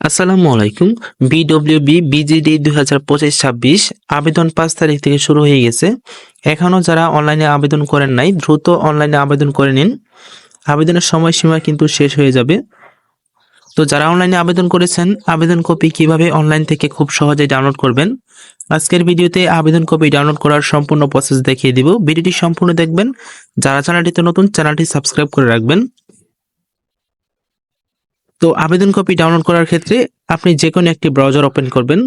আসসালামু আলাইকুম। বিডব্লিউবি বিজিডি দুই হাজার পঁচিশ ছাব্বিশ আবেদন পাঁচ তারিখ থেকে শুরু হয়ে গেছে। এখনও যারা অনলাইনে আবেদন করেন নাই, দ্রুত অনলাইনে আবেদন করে নিন। আবেদনের সময়সীমা কিন্তু শেষ হয়ে যাবে। তো যারা অনলাইনে আবেদন করেছেন, আবেদন কপি কীভাবে অনলাইন থেকে খুব সহজে ডাউনলোড করবেন? আজকের ভিডিওতে আবেদন কপি ডাউনলোড করার সম্পূর্ণ প্রসেস দেখিয়ে দিব। ভিডিওটি সম্পূর্ণ দেখবেন। যারা চ্যানেলটিতে নতুন, চ্যানেলটি সাবস্ক্রাইব করে রাখবেন। তো আবেদন কপি ডাউনলোড করার ক্ষেত্রে আপনি যে কোনো একটি ব্রাউজার ওপেন করবেন।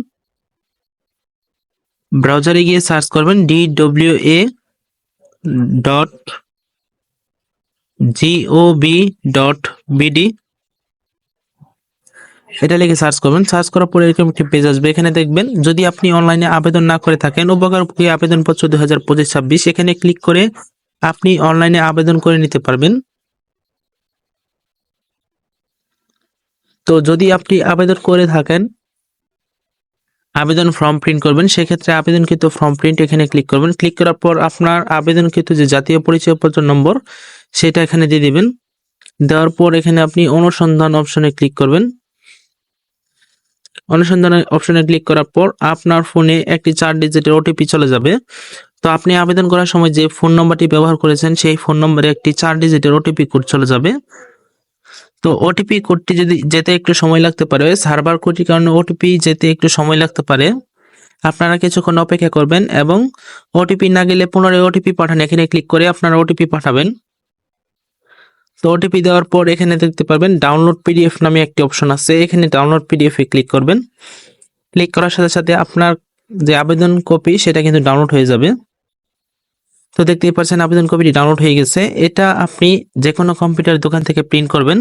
ব্রাউজারে গিয়ে সার্চ করবেন D W A dot GOB dot BD এটা লিখে সার্চ করবেন। সার্চ করার পরে এরকম একটি পেজ আসবে। এখানে দেখবেন, যদি আপনি অনলাইনে আবেদন না করে থাকেন উপকারভোগী আবেদনপত্র দুই হাজার পঁচিশ ছাব্বিশ, এখানে ক্লিক করে আপনি অনলাইনে আবেদন করে নিতে পারবেন। তো যদি আপনি আবেদন করে থাকেন, আবেদন ফর্ম প্রিন্ট করবেন, সেক্ষেত্রে আবেদনকৃত ফর্ম প্রিন্ট এখানে ক্লিক করবেন। ক্লিক করার পর আপনার আবেদনকৃত যে জাতীয় পরিচয়পত্র নম্বর, সেটা এখানে দিয়ে দিবেন। দেওয়ার পর এখানে আপনি অনুসন্ধান অপশনে ক্লিক করবেন। অনুসন্ধান অপশনে ক্লিক করার পর আপনার ফোনে একটি চার ডিজিটের ওটিপি চলে যাবে। তো আপনি আবেদন করার সময় যে ফোন নম্বরটি ব্যবহার করেছেন, সেই ফোন নম্বরে একটি চার ডিজিটের ওটিপি কোড চলে যাবে। তো ওটিপি কোডটি যদি যেতে একটু সময় লাগতে পারে সার্ভার কোডটির কারণে ওটিপি যেতে একটু সময় লাগতে পারে। আপনারা কিছুক্ষণ অপেক্ষা করবেন এবং ওটিপি না গেলে পুনরায় ওটিপি পাঠান। এখানে ক্লিক করে আপনারা ওটিপি পাঠাবেন। তো ওটিপি দেওয়ার পর এখানে দেখতে পারবেন ডাউনলোড পিডিএফ নামে একটি অপশন আছে। এখানে ডাউনলোড পিডিএফ ক্লিক করবেন। ক্লিক করার সাথে সাথে আপনার যে আবেদন কপি সেটা কিন্তু ডাউনলোড হয়ে যাবে। তো দেখতেই পাচ্ছেন আবেদন কপিটি ডাউনলোড হয়ে গেছে। এটা আপনি যে কোনো কম্পিউটার দোকান থেকে প্রিন্ট করবেন।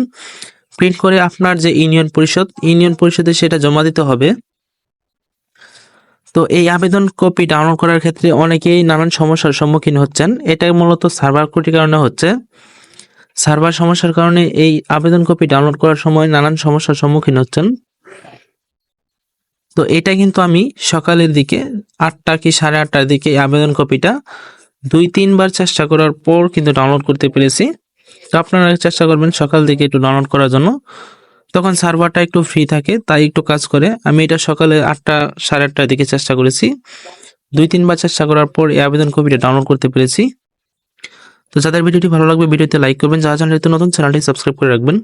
প্রিন্ট করে আপনার যে ইউনিয়ন পরিষদ, ইউনিয়ন পরিষদে সেটা জমা দিতে হবে। তো এই আবেদন কপি ডাউনলোড করার ক্ষেত্রে অনেকেই নানান সমস্যার সম্মুখীন হচ্ছেন। এটা মূলত সার্ভার ত্রুটির কারণে হচ্ছে। সার্ভার সমস্যার কারণে এই আবেদন কপি ডাউনলোড করার সময় নানান সমস্যার সম্মুখীন হচ্ছেন। তো এটা কিন্তু আমি সকালের দিকে আটটা কি সাড়ে আটটার দিকে আবেদন কপিটা দুই, তিনবার চেষ্টা করার পর কিন্তু ডাউনলোড করতে পেরেছি। তো আপনারা চেষ্টা করবেন সকাল দিকে একটু ডাউনলোড করার জন্য। তখন সার্ভারটা একটু ফ্রি থাকে, তাই একটু কাজ করে। আমি এটা সকালে আটটা, সাড়ে আটটার দিকে চেষ্টা করেছি। দুই, তিনবার চেষ্টা করার পর এই আবেদন কপিটা ডাউনলোড করতে পেরেছি। তো যাদের ভিডিওটি ভালো লাগবে, ভিডিওতে লাইক করবেন। যারা চ্যানেলটি নতুন চ্যানেলটি সাবস্ক্রাইব করে রাখবেন।